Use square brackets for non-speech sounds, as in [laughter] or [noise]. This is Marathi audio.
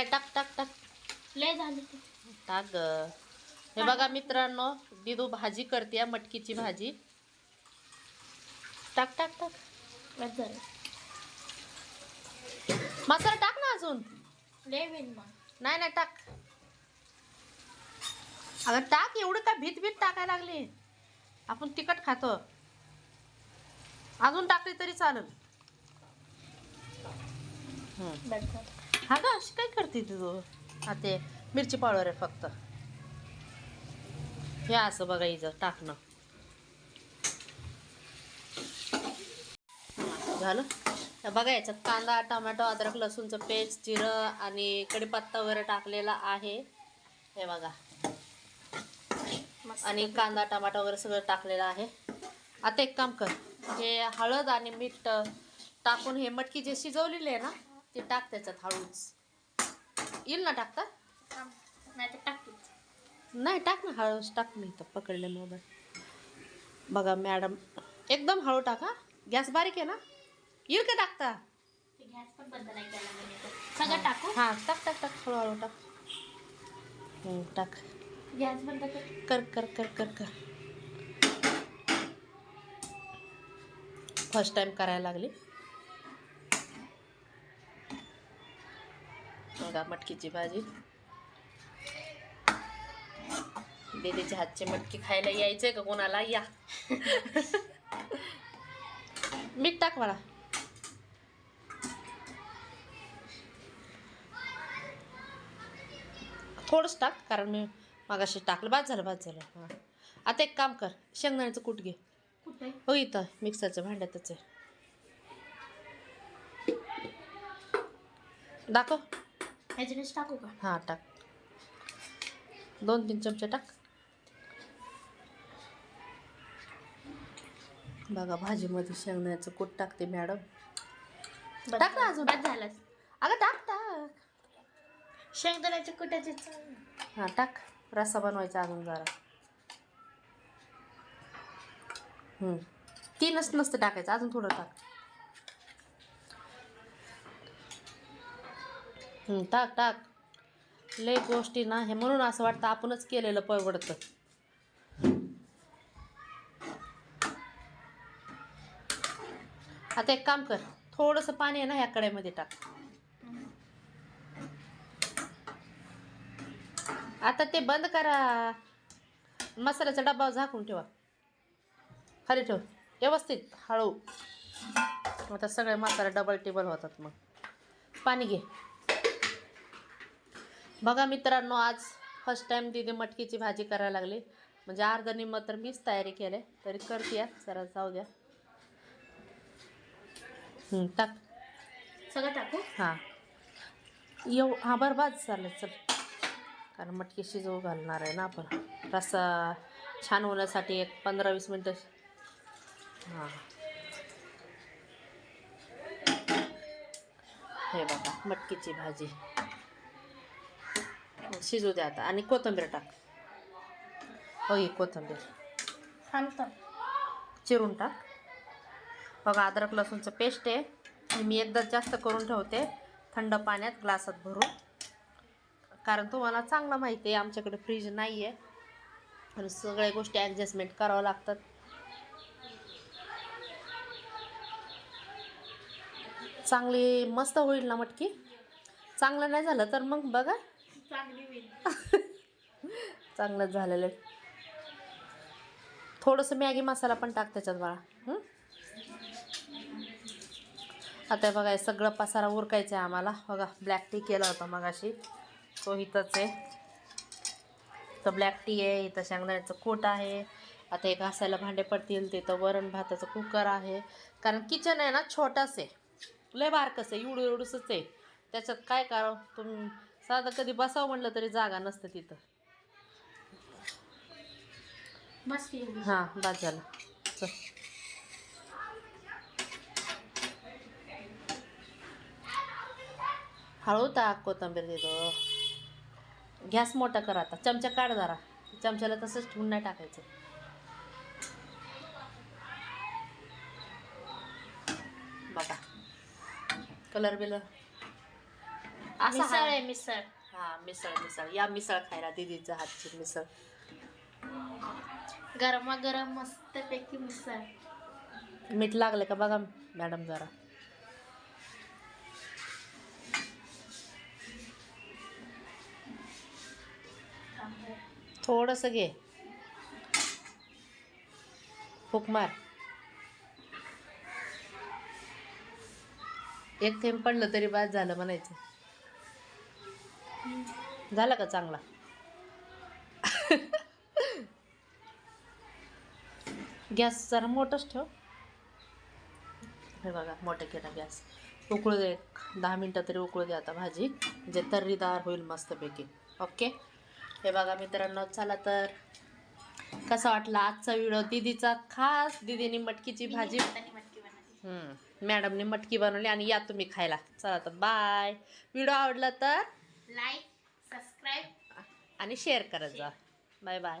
नाही टाक टाक टाक. लय झाली ती. टाक ग. हे बघा मित्रांनो दिदू भाजी करते मटकीची भाजी. टाक टाक टाक. बस झालं. मसाला टाक ना अजून. लय होईल मग. नाही नाही टाक. अगं टाक एवढं काय भीत भीत टाकायला लागली. आपण तिखट खातो. अजून टाकली तरी चालेल. हम्म. बस झालं. हा का अशी काय करते तू? हा ते मिरची पावडर आहे फक्त. हे असं बघा इथं टाकणं. झालं? तर बघा याच्यात कांदा टोमॅटो अद्रक लसूणचं पेस्ट जिरं आणि कढीपत्ता वगैरे टाकलेला आहे. हे बघा. आणि कांदा टमाटा वगैरे सगळं टाकलेलं आहे. आता एक काम कर हे हळद आणि मीठ टाकून हे मटकी जे शिजवलेली आहे ना ते टाक त्याच्यात हळूच. येईल ना टाकता? नाही तर टाकतीच नाही टाक ना हळूच टाक मी इथं पकडले मोबाईल. बघा मॅडम एकदम हळू टाका गॅस बारीक आहे ना? येईल का टाकता? गॅस पण बंद नाही केला मी तर सगळं टाकू? हां टाक टाक टाक हं, टाक. गॅस बंद कर. कर कर कर कर कर. फर्स्ट टाइम करायला लागली. बघा मटकीची भाजी. दीदीच्या हातची मटकी खायला यायचंय का कोणाला? या. मीठ टाक मला. थोडंच टाक कारण मी मागाशी टाकलं. बाद झालं बाद झालं. हां. आता एक काम कर शेंगदाण्याचं कूट घे. हो इथं मिक्सरच्या भांड्यातच आहे. दाखव. ह्याच्यानेच टाकू का? हां टाक. दोन तीन चमचे टाक. बघा भाजीमध्ये शेंगदाण्याचं कूट टाकते मॅडम. टाक ना. अजून. बस झालं. अगं टाक टाक. शेंगदाण्याच्या कुटाचे हां टाक. रस्सा बनवायचा अजून जरा. तीनच नसतं टाकायचं. अजून थोडं टाक. टाक टाक. लय गोष्टी ना हे म्हणून असं वाटतं आपणच केलेलं परवडतं. आता एक काम कर थोडंसं पाणी आहे ना ह्या कड्यामध्ये टाक. आता ते बंद करा. मसाल्याचा डब्बा झाकून ठेवा. खाली ठेव. व्यवस्थित हळू. आता सगळे मसाले डबल टेबल होतात मग. पाणी घे. बघा मित्रांनो आज फर्स्ट टाईम दिदी मटकीची भाजी करायला लागली. म्हणजे अर्ध निम्म तर मीच तयारी केली. तरी करते जरा जाऊ द्या. टाक. सगळं टाकू? हां. येऊ हां बरं बाद चालेल चल. कारण मटकी शिजवू घालणार आहे ना आपण. रस्सा छान होण्यासाठी एक पंधरा वीस मिनटं. हां. हे बघा मटकीची भाजी. शिजू द्या आता. आणि कोथिंबीर टाक. हो ही कोथिंबीर. थांबतो चिरून टाक. बघा अद्रक लसूणचं पेस्ट आहे. मी एकदा जास्त करून ठेवते. थंड पाण्यात ग्लासात भरून. कारण तुम्हाला चांगलं माहिती आहे आमच्याकडे फ्रीज नाही आहे आणि सगळ्या गोष्टी ॲडजस्टमेंट करावं लागतात. चांगली मस्त होईल ना मटकी? चांगलं नाही झालं तर मग बघा. चांगली होईल. [laughs] चांगलंच झालेलं आहे. थोडंसं मॅगी मसाला पण टाक त्याच्यात बाळा. आता हे बघा सगळं पसारा उरकायचं आहे आम्हाला. बघा ब्लॅक टी केला होता मगाशी. तो इथंच आहे. तर ब्लॅक टी आहे इथं शेंगदाण्याचं कूट आहे. आता हे घासायला भांडे पडतील तिथं वरण भाताचं कुकर आहे. कारण किचन आहे ना छोटंच आहे. लय बारकंच आहे एवढं एवढंसच आहे. त्याच्यात काय करावं? तुम्ही साधं कधी बसावं म्हणलं तरी जागा नसते तिथं. बस की. एवढी. हां बाद झालं. चल. हळू टाक कोथिंबीर देतो. गॅस मोठा कर आता. चमचा काढ जरा. चमच्याला तसंच ठेवून नाही टाकायचं. बघा. कलर बिलर. असं मिसळ हा- आहे मिसळ. हा मिसळ मिसळ. या मिसळ खायला दीदीच्या हातची मिसळ. गरमागरम मस्तपैकी मिसळ. मीठ लागलं का बघा मॅडम जरा. थोडस घे. फुक मार. एक थेंब पडलं तरी बाद झालं म्हणायचं. झालं का चांगला? गॅस जरा मोठंच ठेव. हे बघा मोठं केला गॅस. उकळू दे. दहा मिनटं तरी उकळू दे आता भाजी. जे तर्रीदार होईल मस्तपैकी. ओके? हे बघा मित्रांनो चला तर. कसा वाटला आजचा व्हिडिओ? दीदीचा खास. दीदीने मटकीची भाजी. मॅडमने मटकी बनवली आणि या तुम्ही खायला. चला तर बाय. व्हिडिओ आवडला तर लाईक सबस्क्राईब आणि शेअर करत जा. Bye bye